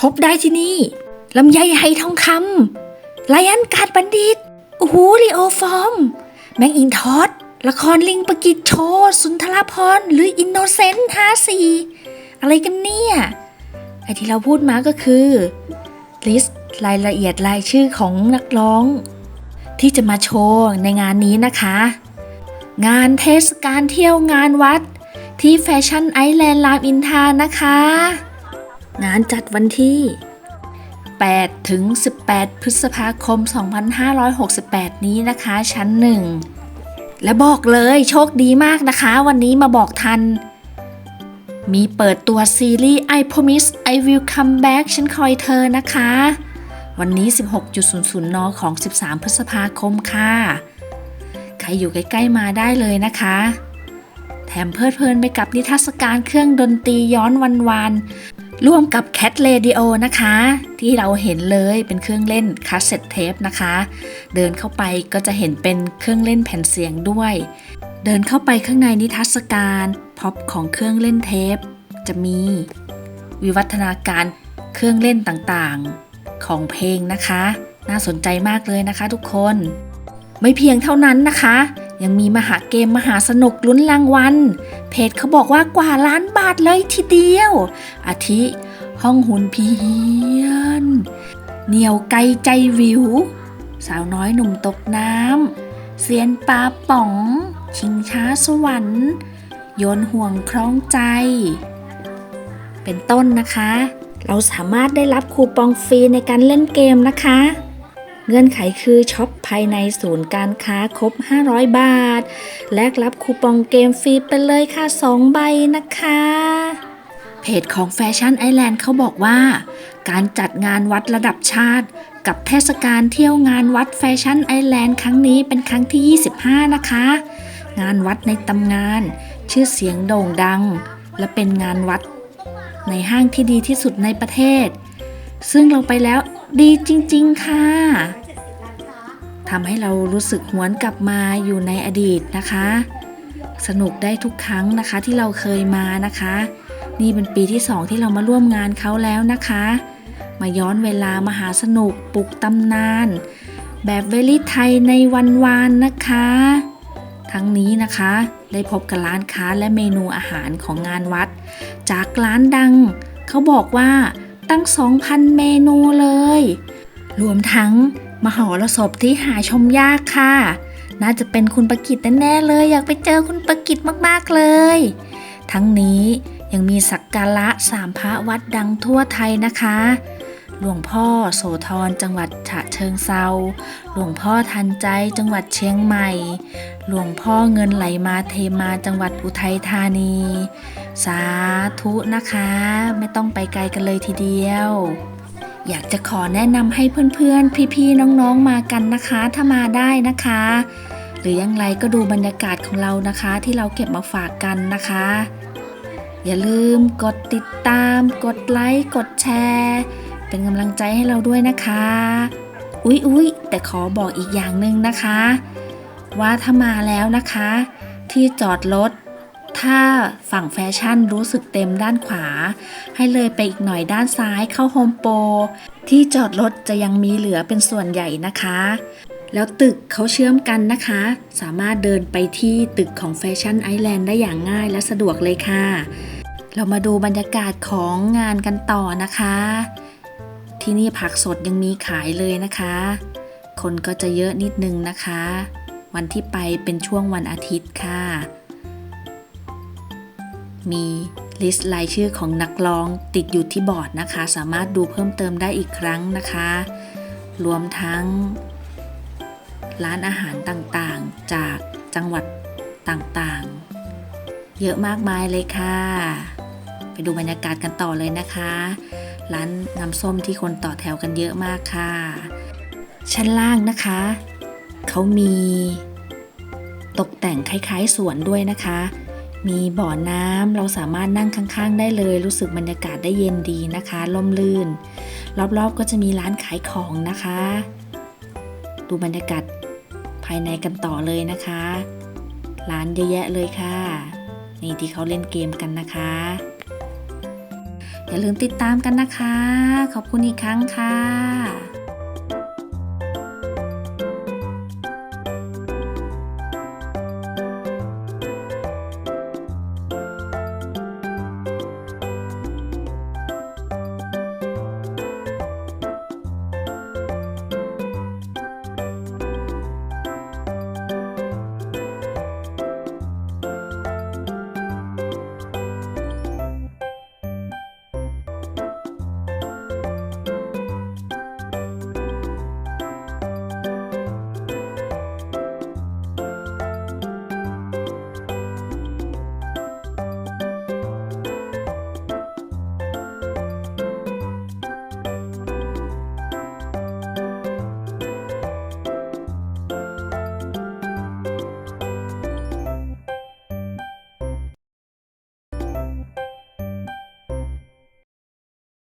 พบได้ที่นี่ลำไยไหทองคำไลอันการ์ดบัณฑิตโอ้โหลีโอฟอร์ม แมงอิงทอดละครลิงปกิจโชว์สุนทรพรหรืออินโนเซนต์ฮาสีอะไรกันเนี่ยไอที่เราพูดมาก็คือ ลิสต์รายละเอียดรายชื่อของนักร้อง ที่จะมาโชว์ในงานนี้นะคะ งานเทศกาลเที่ยวงานวัด ที่แฟชั่นไอแลนด์รามอินทานะคะ งานจัดวันที่ 8 ถึง 18 พฤษภาคม 2568 นี้นะคะ ชั้นหนึ่งและบอกเลยโชคดีมากนะคะ วันนี้มาบอกทัน มีเปิดตัวซีรีส์ I Promise I Will Come Back ฉันคอยเธอนะคะ วันนี้ 16.00 น ของ 13 พฤษภาคมค่ะ ใครอยู่ใกล้ ๆ มาได้เลยนะคะแถมเพลิดเพลินไปกับนิทรรศการเครื่องดนตรีย้อนวันวาน ร่วมกับ Cat Radio นะคะ ที่เราเห็นเลยเป็นเครื่องเล่นคาสเซ็ตเทปนะคะ เดินเข้าไปก็จะเห็นเป็นเครื่องเล่นแผ่นเสียงด้วย เดินเข้าไปข้างในนิทรรศการพ็อปของเครื่องเล่นเทป จะมีวิวัฒนาการเครื่องเล่นต่างๆของเพลงนะคะ น่าสนใจมากเลยนะคะทุกคน ไม่เพียงเท่านั้นนะคะ ยังมีมหาเกมมหาสนุกลุ้นรางวัล เพจเขาบอกว่ากว่าล้านบาทเลยทีเดียว อาทิ ห้องหุ่นเพียน เหนียวไกลใจวิว สาวน้อยหนุ่มตกน้ำเซียนปลาป๋อง ชิงช้าสวรรค์ โยนห่วงคล้องใจ เป็นต้นนะคะ เราสามารถได้รับคูปองฟรีในการเล่นเกมนะคะ เงื่อนไขคือช็อปภายในศูนย์การค้าครบ 500 บาท แลกรับคูปองเกมฟรีไปเลยค่ะ 2 ใบนะคะ เพจของแฟชั่นไอแลนด์เขาบอกว่า การจัดงานวัดระดับชาติ กับเทศกาลเที่ยวงานวัดแฟชั่นไอแลนด์ครั้งนี้เป็นครั้งที่ 25 นะคะ งานวัดในตำนาน ชื่อเสียงโด่งดัง และเป็นงานวัดในห้างที่ดีที่สุดในประเทศ ซึ่งเราไปแล้ว ดีจริง ๆ ค่ะทำให้เรารู้สึกหวนกลับมาอยู่ในอดีตนะคะ สนุกได้ทุกครั้งนะคะที่เราเคยมานะคะ นี่เป็นปีที่สองที่เรามาร่วมงานเขาแล้วนะคะ มาย้อนเวลามาหาสนุกปลุกตำนาน แบบเวลิไทยในวันวานนะคะ ทั้งนี้นะคะ ได้พบกับร้านค้าและเมนูอาหารของงานวัด จากร้านดัง เขาบอกว่า ตั้ง 2,000 เมนูเลย รวมทั้งมหรสพที่หาชมยากค่ะ น่าจะเป็นคุณประกิตแน่ๆเลย อยากไปเจอคุณประกิตมากๆเลย ทั้งนี้ยังมีสักการะสามพระวัดดังทั่วไทยนะคะ หลวงพ่อโสธรจังหวัดฉะเชิงเซา หลวงพ่อทันใจจังหวัดเชียงใหม่ หลวงพ่อเงินไหลมาเทมาจังหวัดอุทัยธานี สาธุนะคะ ไม่ต้องไปไกลกันเลยทีเดียว อยากจะขอแนะนำให้เพื่อนๆ พี่ๆ น้องๆ มากันนะคะ ถ้ามาได้นะคะ หรือยังไรก็ดูบรรยากาศของเรานะคะ ที่เราเก็บมาฝากกันนะคะ อย่าลืมกดติดตาม กดไลค์ กดแชร์ เป็นกำลังใจให้เราด้วยนะคะ อุ๊ยอุ๊ยแต่ขอบอกอีกอย่างหนึ่งนะคะ ว่าถ้ามาแล้วนะคะ ที่จอดรถ ถ้าฝั่งแฟชั่นรู้สึกเต็มด้านขวา ให้เลยไปอีกหน่อยด้านซ้ายเข้าโฮมโปรที่จอดรถจะยังมีเหลือเป็นส่วนใหญ่นะคะ แล้วตึกเขาเชื่อมกันนะคะ สามารถเดินไปที่ตึกของแฟชั่นไอแลนด์ได้อย่างง่ายและสะดวกเลยค่ะ เรามาดูบรรยากาศของงานกันต่อนะคะ ที่นี่ผักสดยังมีขายเลยนะคะ คนก็จะเยอะนิดนึงนะคะ วันที่ไปเป็นช่วงวันอาทิตย์ค่ะ มีลิสต์รายชื่อของนักร้องติดอยู่ที่บอร์ดนะคะ สามารถดูเพิ่มเติมได้อีกครั้งนะคะ รวมทั้ง ร้านอาหารต่างๆ จากจังหวัดต่างๆ เยอะมากมายเลยค่ะ ไปดูบรรยากาศกันต่อเลยนะคะ ร้านน้ำส้มที่คนต่อแถวกันเยอะมากค่ะ ชั้นล่างนะคะ เขามีตกแต่งคล้ายๆสวนด้วยนะคะ มีบ่อน้ำเราสามารถนั่งข้างๆ ได้เลย รู้สึกบรรยากาศได้เย็นดีนะคะล่มลื่น รอบๆก็จะมีร้านขายของนะคะ ดูบรรยากาศภายในกันต่อเลยนะคะ ร้านเยอะแยะเลยค่ะ นี่ที่เขาเล่นเกมกันนะคะ อย่าลืมติดตามกันนะคะ ขอบคุณอีกครั้งค่ะ